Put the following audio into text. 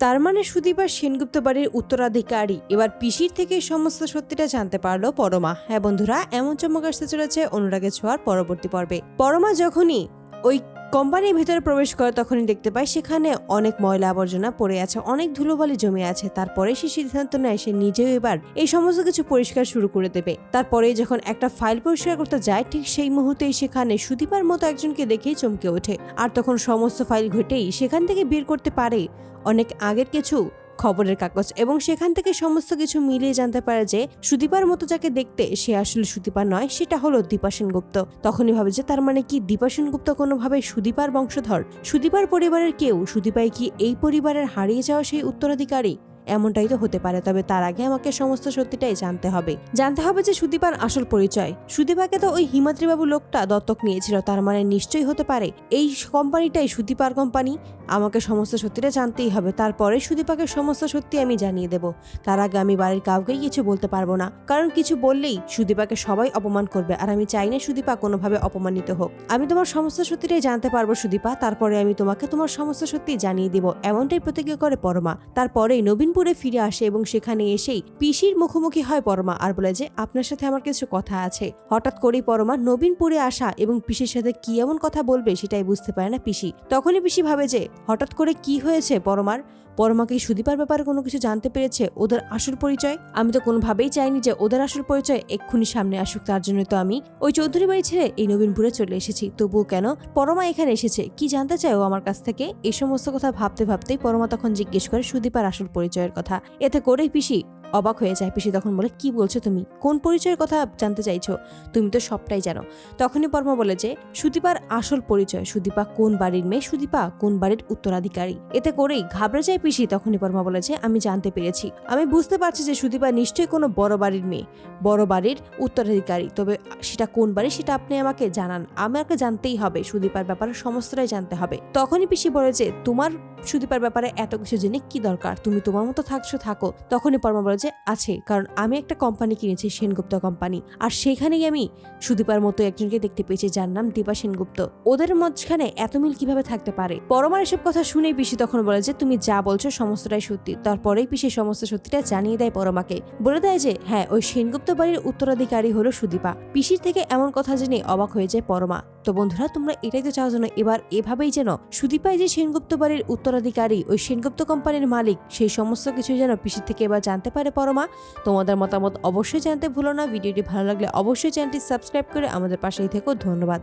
তার মানে সুদীপ সেনগুপ্ত বাড়ির উত্তরাধিকারী। এবার পিসির থেকে সমস্ত সত্যিটা জানতে পারল পরমা। হ্যাঁ বন্ধুরা, এমন চমক আসতে চলেছে অনুরাগে ছোঁয়ার পরবর্তী পর্বে। পরমা যখনই ওই কোম্পানির ভেতরে প্রবেশ করে তখনই দেখতে পায় সেখানে অনেক ময়লা আবর্জনা পড়ে আছে, অনেক ধুলোবালি জমে আছে। তারপরে সে সিদ্ধান্ত নেয় সে নিজেও এবার এই সমস্ত কিছু পরিষ্কার শুরু করে দেবে। তারপরে যখন একটা ফাইল পরিষ্কার করতে যায়, ঠিক সেই মুহূর্তেই সেখানে সুদীপার মতো একজনকে দেখেই চমকে ওঠে। আর তখন সমস্ত ফাইল ঘটেই সেখান থেকে বের করতে পারে। অনেক আগের কিছু খবরের কাগজ এবং সেখান থেকে সমস্ত কিছু মিলিয়ে জানতে পারে যে সুদীপার মতো যাকে দেখতে সে আসলে সুদীপা নয়, সেটা হলো দীপা সেনগুপ্ত। তখনই ভাবে যে তার মানে কি দীপা সেনগুপ্ত কোনোভাবে সুদীপার বংশধর? সুদীপার পরিবারের কেউ সুদীপাই কি এই পরিবারের হারিয়ে যাওয়া সেই উত্তরাধিকারী? এমনটাই তো হতে পারে, তবে তার আগে আমাকে সমস্ত সত্যিটাই জানতে হবে। জানতে হবে যে সুদীপার আসল পরিচয়। সুদীপাকে তো ওই হিমাদ্রিবাবু লোকটা দত্তক নিয়েছিল, তার মানে নিশ্চয়ই হতে পারে। এই কোম্পানিটাই সুদীপার কোম্পানি। আমাকে সমস্ত সত্যিটা জানতেই হবে, তারপরে সুদীপাকে সমস্ত সত্যি আমি জানিয়ে দেব। তার আগে আমি বাড়ির কাউকেই কিছু বলতে পারব না, কারণ কিছু বললেই সুদীপাকে সবাই অপমান করবে, আর আমি চাই না সুদীপা কোনোভাবে অপমানিত হোক। আমি তোমার সমস্ত সত্যিটাই জানতে পারব সুদীপা, তারপরে আমি তোমাকে তোমার সমস্ত সত্যি জানিয়ে দিব, এমনটাই প্রতিজ্ঞা করে পরমা। তারপরেই নবীনপুরে ফিরে আসে এবং সেখানে এসেই পিসির মুখোমুখি হয় পরমা আর বলে যে, আপনার সাথে আমার কিছু কথা আছে। হঠাৎ করেই পরমা নবীনপুরে আসা এবং পিসির সাথে কি এমন কথা বলবে সেটাই বুঝতে পারে না পিসি। তখনই পিসি ভাবে যে, হঠাৎ করে কি হয়েছে পরমার? পরমাকে সুদীপার ব্যাপারে কোনো কিছু জানতে পেরেছে ওদের আসল পরিচয়? আমি তো কোনোভাবেই চাইনি যে ওদের আসল পরিচয় এক্ষুনি সামনে আসুক, তার জন্য তো আমি ওই চৌধুরী বাড়ি ছেড়ে এই নবীনপুরে চলে এসেছি। তবুও কেন? পরমা এখানে এসেছে। কি জানতে চায় ও আমার কাছ থেকে? এই সমস্ত কথা ভাবতে ভাবতেই পরমা তখন জিজ্ঞেস করে সুদীপার আসল পরিচয়ের কথা। এতে করেই পিসি অবাক হয়ে যায় পিসি তখন বলে, কি বলছো তুমি? কোন পরিচয়ের কথা জানতে চাইছো? তুমি তো সবটাই জানো। তখনই পরমা বলে যে, সুদীপার আসল পরিচয়, সুদীপা কোন বাড়ির মেয়ে, সুদীপা কোন বাড়ির উত্তরাধিকারী? এতে করেই ঘাবড়ে যায় পিসি। তখনই পরমা বলে যে, আমি জানতে পেরেছি। আমি বুঝতে পারছি যে সুদীপা নিশ্চয়ই কোনো বড় বাড়ির মেয়ে, বড় বাড়ির উত্তরাধিকারী। তবে সেটা কোন বাড়ি সেটা আপনি আমাকে জানান। আমাকে জানতেই হবে, সুদীপার ব্যাপারে সমস্তটাই জানতে হবে। তখনই পিসি বলে যে, তোমার সুদীপার ব্যাপারে এত কিছু জেনে কি দরকার? তুমি তোমার মতো থাকছো, থাকো। তখনই পরমা বলে যে আছে, কারণ আমি একটা কোম্পানি কিনেছি, সেনগুপ্ত কোম্পানি আর সেখানেই আমি সুদীপার মতো একজনকে দেখতে পেয়েছি, যার নাম দীপা সেনগুপ্ত। ওদের মাঝখানে এত মিল কীভাবে থাকতে পারে? পরমার এসব কথা শুনেই পিসি তখন বলে যে, তুমি যা বলছো সমস্তটাই সত্যি। তারপরেই পিসি সমস্ত সত্যিটা জানিয়ে দেয় পরমাকে। বলে দেয় যে হ্যাঁ ওই সেনগুপ্ত বাড়ির উত্তরাধিকারী হলো সুদীপা। পিসির থেকে এমন কথা জেনে অবাক হয়ে যায় পরমা। তো বন্ধুরা, তোমরা এটাই তো চাও যেন এবার এভাবেই যেন সুদীপাই যে সেনগুপ্ত বাড়ির উত্তরাধিকারী, ওই সেনগুপ্ত কোম্পানির মালিক, সেই সমস্ত কিছু যেন পিসির থেকে এবার জানতে পারে পরমা। তোমাদের মতামত অবশ্যই জানতে ভুলো না। ভিডিওটি ভালো লাগলে অবশ্যই চ্যানেলটি সাবস্ক্রাইব করে আমাদের পাশেই থেকো। ধন্যবাদ।